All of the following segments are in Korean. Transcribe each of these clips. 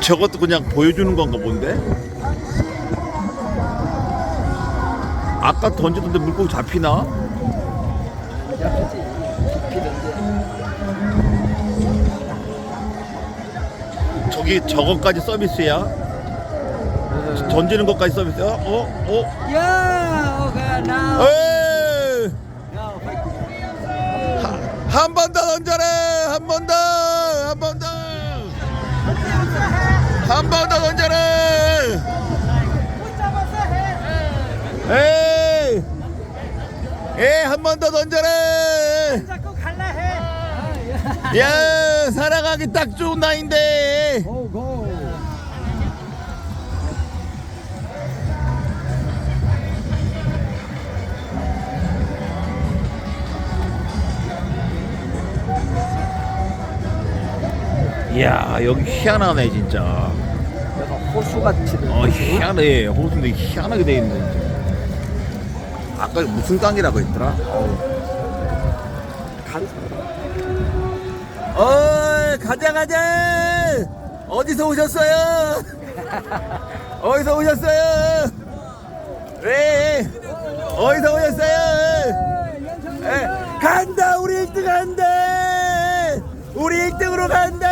저것도 그냥 보여주는 건가 본데? 아까 던지던데 물고기 잡히나? 저기 저것까지 서비스야? 던지는 것까지 서비스야? 어? 어? 야, 에이! 에이, 한 번 더 던져라! 자꾸 갈라 해. 야, 살아가기 딱 좋은 나이인데! 고 고. 이야, 여기 희한하네, 진짜. 호수같이. 어, 희한해. 호수인데 희한하게 돼 있네. 진짜. 아까 무슨 강이라고 했더라? 간. 어이 가자 가자 어디서 오셨어요? 어디서 오셨어요? 왜? 어디서 오셨어요? 에, 간다 우리 1등 간다 우리 1등으로 간다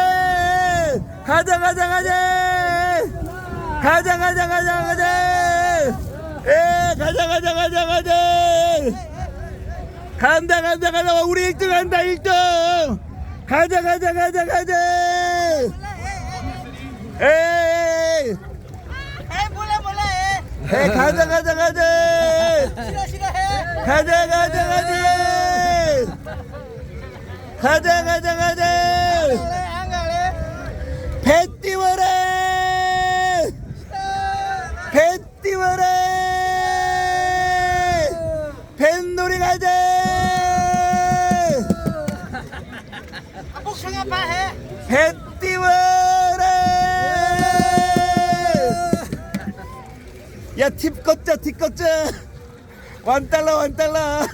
가자 가자 가자 가자 가자 가자 가자 에 가자 가자 가자 가자. 간다 간다 간다. 우리 1등 간다 1등. 가자 가자 가자 가자. 에이 해 몰라 몰라 해. 에 가자 가자 가자. 싫어 싫어 해. 가자 가자 가자. 가자 가자 가자 갈래 안 갈래 배 띄워라 배 띄워라 뱃놀이 가자 복숭 아빠 해. 배 띄워라 야팁 걷자 팁 걷자. 완달러 완달러.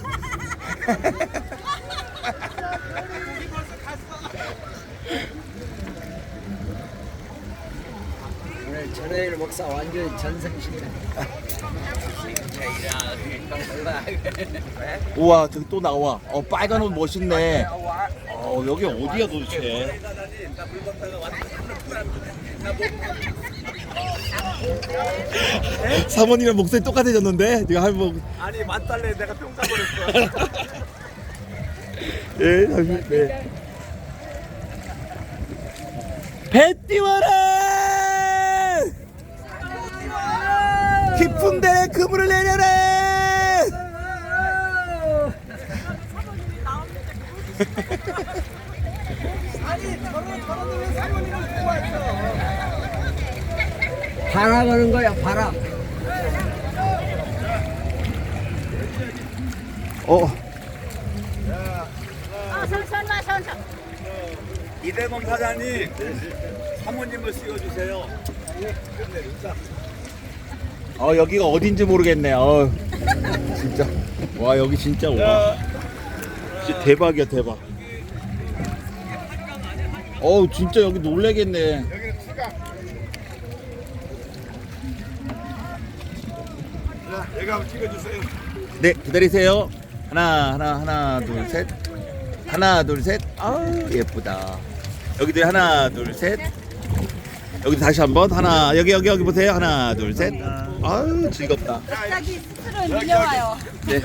오늘 전해일 목사 완전 전생신이네. 우와 저기 또 나와. 어 빨간 옷 멋있네 어 여기 어디야 도대체? 사모님이랑 목소리 똑같아졌는데? 지금 한번. 아니 맞달래. 내가 뿅 가버렸어. 예 잠시 네. 배 띄워라 깊은 데에 그물을 내려라 바람 오는 거야 바람. 어 선선마 선선 이대범 사장님 사모님을 씌워주세요. 어 여기가 어딘지 모르겠네. 어 진짜 와 여기 진짜 와 진짜 대박이야 대박. 어우 진짜 여기 놀래겠네. 자, 여기 한번 찍어주세요. 네 기다리세요. 하나 하나 하나 둘 셋. 하나 둘 셋. 아우 예쁘다. 여기도 하나 둘 셋. 여기 다시 한번 하나 여기 여기 여기 보세요 하나 둘 셋. 아우 즐겁다. 갑자기 스스로 밀려와요 네.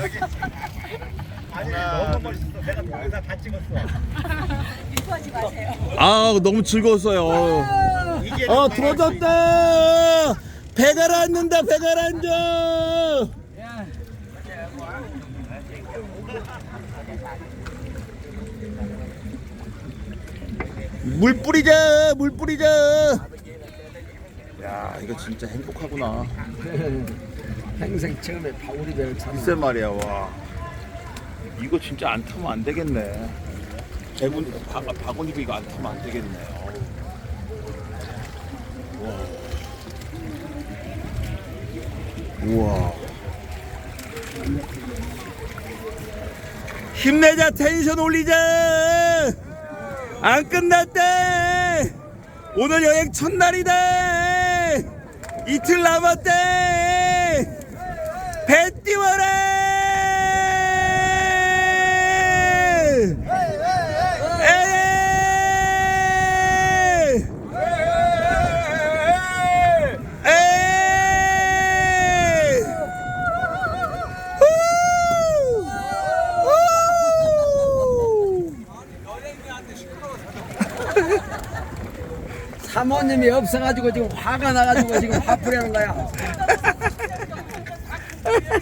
아니 너무 멋있어. 내가 동영상 다 찍었어. 마세요 아 너무 즐거웠어요. 어 들어졌다. 배가 앉는다 배가 앉아. 물 뿌리자 물 뿌리자. 야 이거 진짜 행복하구나. 평생 처음에 바구리배를 타는. 글쎄 말이야 와. 이거 진짜 안 타면 안 되겠네. 배분 바, 바구니도 이거 안 타면 안 되겠네. 어우. 와. 우와. 힘내자 텐션 올리자 안 끝났대 오늘 여행 첫날이다 이틀 남았대 배 띄워라 에이! 에이! 후! 후! 사모님이 없어가지고 지금 화가 나가지고 지금 화풀이 하는 거야.